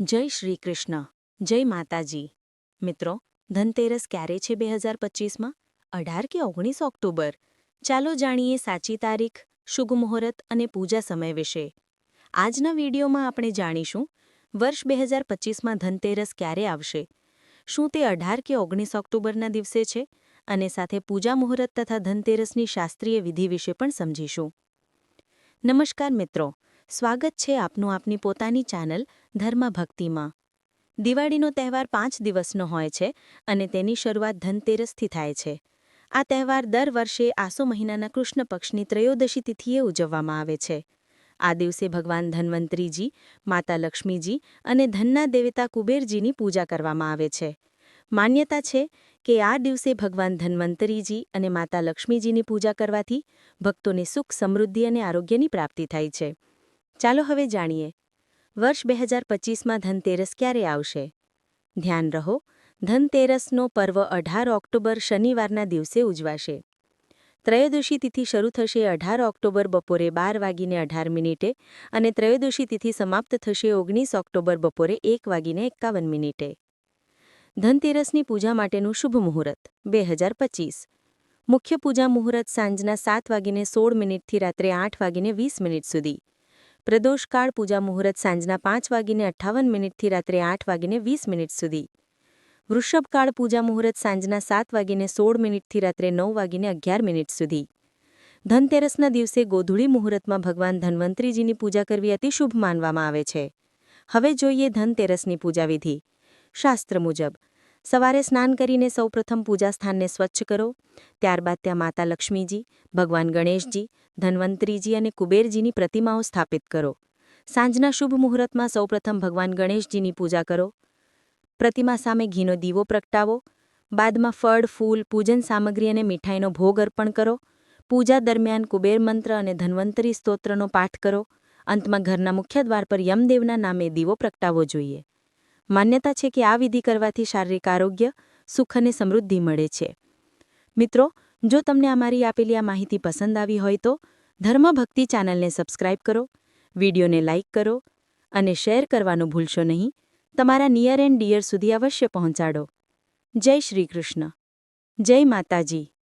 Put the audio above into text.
જય શ્રી કૃષ્ણ, જય માતાજી. મિત્રો, ધનતેરસ ક્યારે છે બે હજાર પચીસમાં? અઢાર કે ઓગણીસ ઓક્ટોબર? ચાલો જાણીએ સાચી તારીખ, શુભ મુહૂર્ત અને પૂજા સમય વિશે. આજના વિડીયોમાં આપણે જાણીશું, વર્ષ બે હજાર પચીસમાં ધનતેરસ ક્યારે આવશે? શું તે અઢાર કે ઓગણીસ ઓક્ટોબરના દિવસે છે? અને સાથે પૂજા મુહૂર્ત તથા ધનતેરસની શાસ્ત્રીય વિધિ વિશે પણ સમજીશું. નમસ્કાર મિત્રો સ્વાગત છે આપનું આપની પોતાની ચેનલ ધર્મ ભક્તિમાં દિવાળીનો તહેવાર પાંચ દિવસનો હોય છે અને તેની શરૂઆત ધનતેરસથી થાય છે. આ તહેવાર દર વર્ષે આસો મહિનાના કૃષ્ણ પક્ષની ત્રયોદશી તિથિએ ઉજવવામાં આવે છે. આ દિવસે ભગવાન ધન્વંતરીજી, માતા લક્ષ્મીજી અને ધનના દેવતા કુબેરજીની પૂજા કરવામાં આવે છે. માન્યતા છે કે આ દિવસે ભગવાન ધન્વંતરીજી અને માતા લક્ષ્મીજીની પૂજા કરવાથી ભક્તોને સુખ, સમૃદ્ધિ અને આરોગ્યની પ્રાપ્તિ થાય છે. ચાલો હવે જાણીએ. વર્ષ બે હજાર પચીસમાં ધનતેરસ ક્યારે આવશે? ધ્યાન રહો, ધનતેરસનો પર્વ અઢાર ઓક્ટોબર શનિવારના દિવસે ઉજવાશે. ત્રયોદશી તિથિ શરૂ થશે અઢાર ઓક્ટોબર બપોરે બાર વાગીને અઢાર મિનિટે અને ત્રયોદશી તિથિ સમાપ્ત થશે ઓગણીસ ઓક્ટોબર બપોરે એક વાગીને એકાવન મિનિટે. ધનતેરસની પૂજા માટેનું શુભ મુહૂર્ત, બે હજાર પચીસ. મુખ્ય પૂજા મુહૂર્ત સાંજના સાત વાગીને સોળ મિનિટથી રાત્રે આઠ વાગીને વીસ મિનિટ સુધી. પ્રદોષકાળ પૂજા મુહૂર્ત સાંજના પાંચ વાગીને અઠ્ઠાવન મિનિટથી રાત્રે આઠ વાગીને વીસ મિનિટ સુધી. વૃષભકાળ પૂજા મુહૂર્ત સાંજના સાત વાગીને સોળ મિનિટથી રાત્રે નવ વાગીને અગિયાર મિનિટ સુધી. ધનતેરસના દિવસે ગોધુળી મુહૂર્તમાં ભગવાન ધન્વંતરીજીની પૂજા કરવી અતિ શુભ માનવામાં આવે છે. હવે જોઈએ ધનતેરસની પૂજા વિધિ શાસ્ત્ર મુજબ સવારે સ્નાન કરીને સૌપ્રથમ પૂજા સ્થાનને સ્વચ્છ કરો. ત્યારબાદ ત્યાં માતા લક્ષ્મીજી, ભગવાન ગણેશજી, ધન્વંતરીજી અને કુબેરજીની પ્રતિમાઓ સ્થાપિત કરો. સાંજના શુભ મુહૂર્તમાં સૌપ્રથમ ભગવાન ગણેશજીની પૂજા કરો. પ્રતિમા સામે ઘીનો દીવો પ્રગટાવો. બાદમાં ફળ, ફૂલ, પૂજન સામગ્રી અને મીઠાઈનો ભોગ અર્પણ કરો. પૂજા દરમિયાન કુબેર મંત્ર અને ધન્વંતરી સ્તોત્રનો પાઠ કરો. અંતમાં ઘરના મુખ્ય દ્વાર પર યમદેવના નામે દીવો પ્રગટાવવો જોઈએ. માન્યતા છે કે આ વિધિ કરવાથી શારીરિક આરોગ્ય, સુખ અને સમૃદ્ધિ મળે છે. મિત્રો, જો તમને અમારી આપેલી આ માહિતી પસંદ આવી હોય તો ધર્મભક્તિ ચેનલને સબસ્ક્રાઇબ કરો, વિડીયોને લાઇક કરો અને શેર કરવાનું ભૂલશો નહીં. તમારા નિયર એન્ડ ડિયર સુધી અવશ્ય પહોંચાડો. જય શ્રી કૃષ્ણ. જય માતાજી.